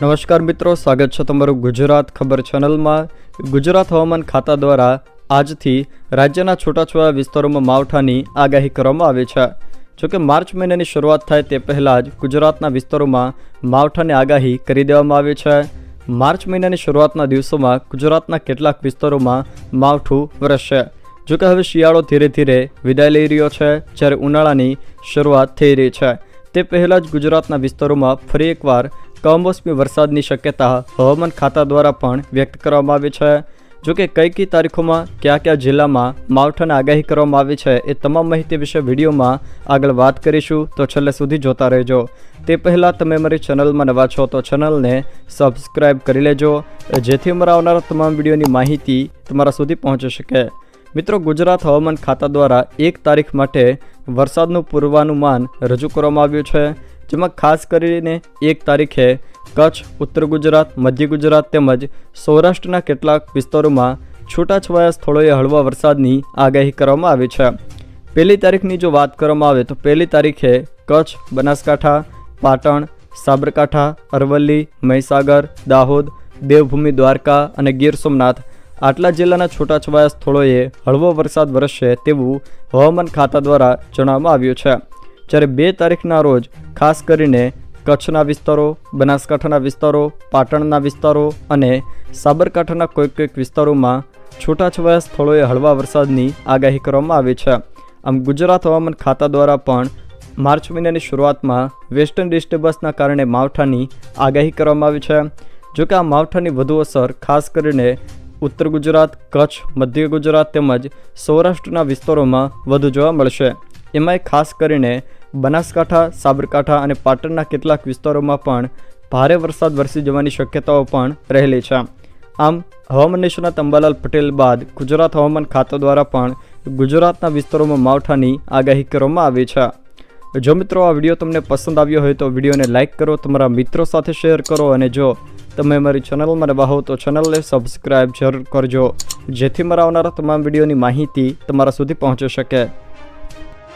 નમસ્કાર મિત્રો, સ્વાગત છે તમારું ગુજરાત ખબર ચેનલમાં. ગુજરાત હવામાન ખાતા દ્વારા આજથી રાજ્યના છૂટાછવાયા વિસ્તારોમાં માવઠાની આગાહી કરવામાં આવી છે. જોકે માર્ચ મહિનાની શરૂઆત થાય તે પહેલાં જ ગુજરાતના વિસ્તારોમાં માવઠાની આગાહી કરી દેવામાં આવી છે. માર્ચ મહિનાની શરૂઆતના દિવસોમાં ગુજરાતના કેટલાક વિસ્તારોમાં માવઠું વરસશે. જોકે હવે શિયાળો ધીરે ધીરે વિદાય લઈ રહ્યો છે, જ્યારે ઉનાળાની શરૂઆત થઈ રહી છે. તે પહેલાં જ ગુજરાતના વિસ્તારોમાં ફરી એકવાર કમોસમી વરસાદની શક્યતા હવામાન ખાતા દ્વારા પણ વ્યક્ત કરવામાં આવી છે. જોકે કઈ કઈ તારીખોમાં કયા કયા જિલ્લામાં માવઠાની આગાહી કરવામાં આવી છે એ તમામ માહિતી વિશે વિડીયોમાં આગળ વાત કરીશું. તો છેલ્લે સુધી જોતા રહેજો. તે પહેલાં તમે મારી ચેનલમાં નવા છો તો ચેનલને સબસ્ક્રાઈબ કરી લેજો. જેથી અમારા આવનારા તમામ વિડીયોની માહિતી તમારા સુધી પહોંચી શકે. મિત્રો, ગુજરાત હવામાન ખાતા દ્વારા એક તારીખ માટે વરસાદનું પૂર્વાનુમાન રજૂ કરવામાં આવ્યું છે. જેમાં ખાસ કરીને એક તારીખે કચ્છ, ઉત્તર ગુજરાત, મધ્ય ગુજરાત તેમજ સૌરાષ્ટ્રના કેટલાક વિસ્તારોમાં છૂટાછવાયા સ્થળોએ હળવા વરસાદની આગાહી કરવામાં આવી છે. પહેલી તારીખની જો વાત કરવામાં આવે તો પહેલી તારીખે કચ્છ, બનાસકાંઠા, પાટણ, સાબરકાંઠા, અરવલ્લી, મહીસાગર, દાહોદ, દેવભૂમિ, દ્વારકા અને ગીર સોમનાથ આટલા જિલ્લાના છૂટાછવાયા સ્થળોએ હળવો વરસાદ વરસશે તેવું હવામાન ખાતા દ્વારા જણાવવામાં આવ્યું છે. જ્યારે બે તારીખના રોજ, ખાસ કરીને કચ્છના વિસ્તારો, બનાસકાંઠાના વિસ્તારો, પાટણના વિસ્તારો અને સાબરકાંઠાના કોઈક કોઈક વિસ્તારોમાં છૂટાછવાયા સ્થળોએ હળવા વરસાદની આગાહી કરવામાં આવી છે. આમ ગુજરાત હવામાન ખાતા દ્વારા પણ માર્ચ મહિનાની શરૂઆતમાં વેસ્ટર્ન ડિસ્ટર્બન્સના કારણે માવઠાની આગાહી કરવામાં આવી છે. જોકે આ માવઠાની વધુ અસર, ખાસ કરીને ઉત્તર ગુજરાત, કચ્છ, મધ્ય ગુજરાત તેમજ સૌરાષ્ટ્રના વિસ્તારોમાં વધુ જોવા મળશે. એમાંય ખાસ કરીને બનાસકાંઠા, સાબરકાંઠા અને પાટણના કેટલાક વિસ્તારોમાં પણ ભારે વરસાદ વરસી જવાની શક્યતાઓ પણ રહેલી છે. આમ, હવામાન નિષ્ણાત અંબાલાલ પટેલ બાદ ગુજરાત હવામાન ખાતા દ્વારા પણ ગુજરાતના વિસ્તારોમાં માવઠાની આગાહી કરવામાં આવી છે. જો મિત્રો આ વીડિયો તમને પસંદ આવ્યો હોય તો વિડીયોને લાઇક કરો, તમારા મિત્રો સાથે શેર કરો અને જો તમે મારી ચેનલમાં નવા હો તો ચેનલને સબસ્ક્રાઈબ જરૂર કરજો, જેથી મારા આવનારા તમામ વિડીયોની માહિતી તમારા સુધી પહોંચી શકે.